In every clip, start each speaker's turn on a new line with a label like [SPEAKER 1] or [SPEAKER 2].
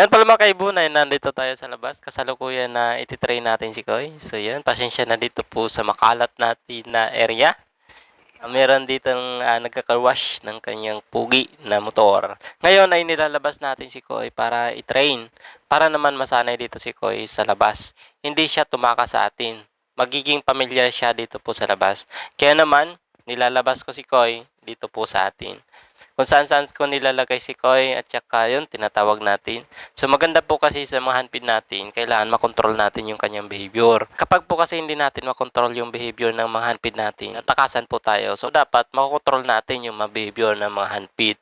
[SPEAKER 1] Ngayon pala mga kaibunay, nandito tayo sa labas. Kasalukuyan na ititrain natin si Koy. So yan, pasensya na dito po sa makalat natin na area. Ah, Meron dito ng uh, nagkakarwash ng kanyang pugi na motor. Ngayon ay nilalabas natin si Koy para i-train. Para naman masanay dito si Koy sa labas. Hindi siya tumaka sa atin. Magiging pamilyar siya dito po sa labas. Kaya naman, nilalabas ko si Koy dito po sa atin kung saan saan ko nilalagay si Koy at saka yun, tinatawag natin. So maganda po kasi sa mga handpid natin, kailangan makontrol natin yung kanyang behavior. Kapag po kasi hindi natin makontrol yung behavior ng mga handpid natin, natakasan po tayo. So dapat makokontrol natin yung mga behavior ng mga handpid.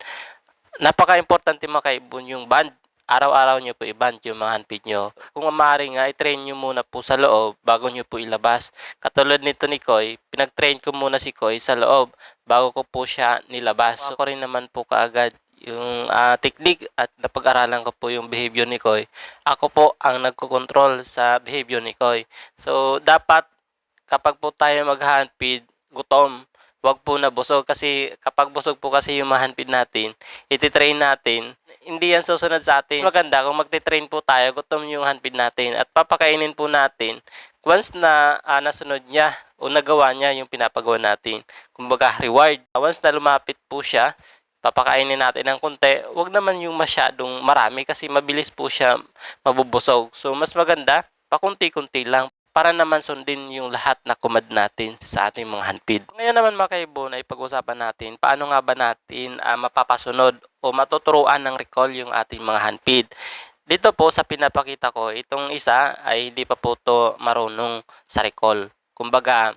[SPEAKER 1] Napaka-importante mga kaibon yung band. Araw-araw nyo po i-band yung mga handpid nyo. Kung maaari nga, i-train nyo muna po sa loob bago nyo po ilabas. Katulad nito ni Koy, pinag-train ko muna si Koy sa loob bago ko po siya nilabas. So, ko rin naman po kaagad yung ah, technique at napag-aralan ko po yung behavior ni Koy. Ako po ang nagko-control sa behavior ni Koy. So, dapat kapag po tayo mag-handpid, gutom, wag po na busog kasi kapag busog po kasi yung handpid natin, ititrain natin, hindi yan susunod sa atin. Mas maganda kung magtitrain po tayo, gutom yung handpid natin at papakainin po natin once na ah, nasunod niya o nagawa niya yung pinapagawa natin. Kumbaga, reward. Once na lumapit po siya, papakainin natin ng konti, wag naman yung masyadong marami kasi mabilis po siya mabubusog. So, mas maganda, pakunti-kunti lang para naman sundin yung lahat na kumad natin sa ating mga handpid. Ngayon naman mga kaibon ay pag-usapan natin paano nga ba natin ah, mapapasunod o matuturuan ng recall yung ating mga handpid. Dito po sa pinapakita ko, itong isa ay hindi pa po to marunong sa recall. Kumbaga,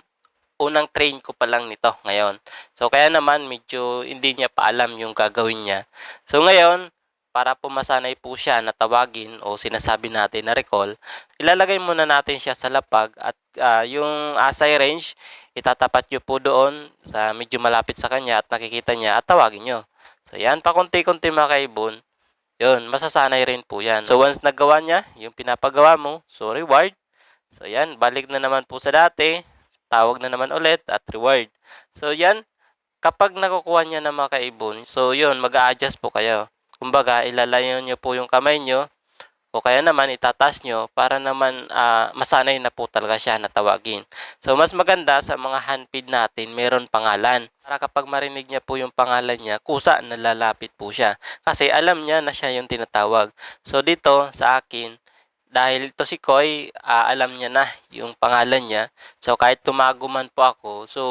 [SPEAKER 1] unang train ko pa lang nito ngayon. So kaya naman medyo hindi niya pa alam yung gagawin niya. So ngayon, para po masanay po siya na tawagin o sinasabi natin na recall, ilalagay muna natin siya sa lapag at ah, yung asay range, itatapat nyo po doon sa medyo malapit sa kanya at nakikita niya at tawagin nyo. So yan, pakunti-kunti mga kaibon, yun, masasanay rin po yan. So once nagawa niya, yung pinapagawa mo, so reward. So yan, balik na naman po sa dati, tawag na naman ulit at reward. So yan, kapag nakukuha niya ng mga kaibon, so yun, mag-a-adjust po kayo. Kumbaga, ilalayo nyo po yung kamay nyo o kaya naman itatas nyo para naman ah, masanay na po talaga siya na tawagin. So, mas maganda sa mga handpid natin, meron pangalan. Para kapag marinig niya po yung pangalan niya, kusa nalalapit po siya. Kasi alam niya na siya yung tinatawag. So, dito sa akin, dahil ito si Koy, ah, alam niya na yung pangalan niya. So, kahit tumago man po ako, so,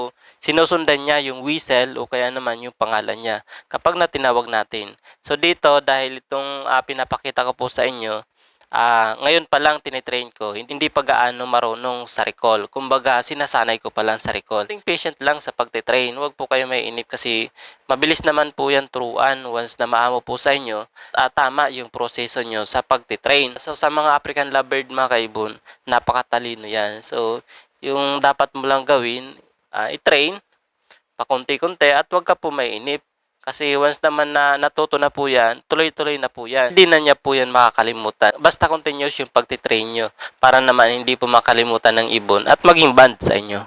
[SPEAKER 1] sinusundan niya yung whistle o kaya naman yung pangalan niya kapag na tinawag natin. So, dito, dahil itong ah, pinapakita ko po sa inyo, ah, ngayon pa lang tinitrain ko, hindi pa gaano marunong sa recall. Kumbaga, sinasanay ko pa lang sa recall. Being patient lang sa pagtitrain. Huwag po kayo may inip kasi mabilis naman po yan turuan once na maamo po sa inyo. ah, tama yung proseso nyo sa pagtitrain. So, sa mga African lovebird mga kaibon, napakatalino yan. So, yung dapat mo lang gawin, ah, i-train, pakunti-kunti at huwag ka po mainip. Kasi once naman na natuto na po yan, tuloy-tuloy na po yan. Hindi na niya po yan makakalimutan. Basta continuous yung pagtitrain nyo para naman hindi po makalimutan ng ibon at maging band sa inyo.